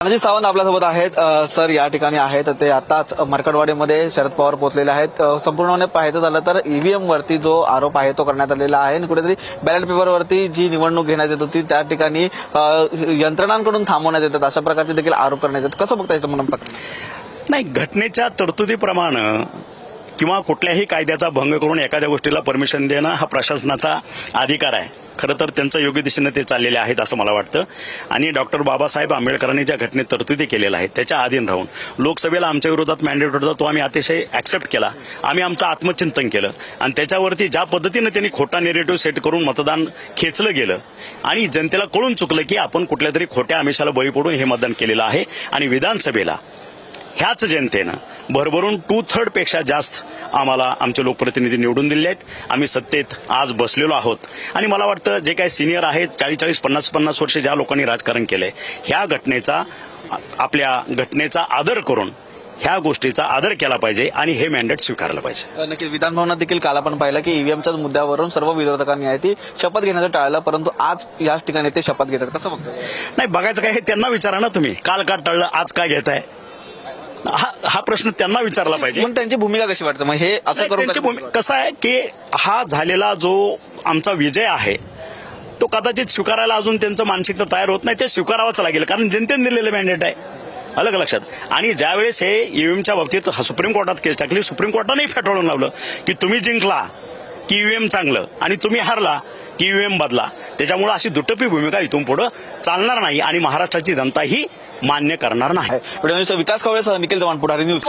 तानाजी सावंत आपल्यासोबत आहेत. सर या ठिकाणी आहेत. ते आताच मरकडवाडीमध्ये शरद पवार पोहोचलेले आहेत. संपूर्णपणे पाहायचं झालं तर ईव्हीएम वरती जो आरोप आहे तो करण्यात आलेला आहे आणि कुठेतरी बॅलेट पेपरवरती जी निवडणूक घेण्यात येत होती त्या ठिकाणी यंत्रणांकडून थांबवण्यात येतात. अशा प्रकारचे देखील आरोप करण्यात येतात. कसं बघता याचं म्हणून नाही घटनेच्या तरतुदीप्रमाणे किंवा कुठल्याही कायद्याचा भंग करून एखाद्या गोष्टीला परमिशन देणं हा प्रशासनाचा अधिकार आहे. खरं तर त्यांच्या योग्य दिशेनं ते चाललेले आहेत असं मला वाटतं. आणि डॉक्टर बाबासाहेब आंबेडकरांनी ज्या घटनेत तरतुदी केलेल्या आहेत त्याच्या अधीन राहून लोकसभेला आमच्या विरोधात मॅन्डेट होता तो आम्ही अतिशय ऍक्सेप्ट केला. आम्ही आमचं आत्मचिंतन केलं. आणि त्याच्यावरती ज्या पद्धतीनं त्यांनी खोटा नेरेटिव्ह सेट करून मतदान खेचलं गेलं आणि जनतेला कळून चुकलं की आपण कुठल्या तरी खोट्या आमिषाला बळी पडून हे मतदान केलेलं आहे. आणि विधानसभेला ह्याच जनतेनं भरभरून टू थर्डपेक्षा जास्त आम्हाला आमचे लोकप्रतिनिधी निवडून दिले आहेत. आम्ही सत्तेत आज बसलेलो आहोत. आणि मला वाटतं जे काही सिनियर आहेत चाळीस चाळीस पन्नास पन्नास वर्ष ज्या लोकांनी राजकारण केलंय ह्या घटनेचा आपल्या घटनेचा आदर करून ह्या गोष्टीचा आदर केला पाहिजे आणि हे मॅन्डेट स्वीकारलं पाहिजे. नक्की विधानभवनात देखील काल आपण पाहिलं की ईव्हीएमच्या मुद्द्यावरून सर्व विरोधकांनी आहे ती शपथ घेण्याचं टाळलं परंतु आज या ठिकाणी ते शपथ घेतात. कसं बघतो नाही बघायचं काय हे त्यांना विचारा ना तुम्ही. काल का टळलं आज काय घेताय? हा हा प्रश्न त्यांना विचारला पाहिजे. पण त्यांची भूमिका कशी वाटते? मग हे असं करून कसं आहे की हा झालेला जो आमचा विजय आहे तो कदाचित स्वीकारायला अजून त्यांचं मानसिकता तयार होत नाही ते स्वीकारावंच लागेल कारण जनतेने दिलेलं मॅन्डेट आहे. अलग लक्षात. आणि ज्यावेळेस हे ईव्हीएमच्या बाबतीत हा सुप्रीम कोर्टात केस टाकली सुप्रीम कोर्टाने फेटाळून लावलं की तुम्ही जिंकला की ईव्हीएम चांगलं आणि तुम्ही हारला की ईव्हीएम बदला. त्याच्यामुळे अशी दुटप्पी भूमिका इथून पुढे चालणार नाही आणि महाराष्ट्राची जनता ही मान्य करणार नाही. विकास कवळेसह निखिल चव्हाण पुढारी न्यूज.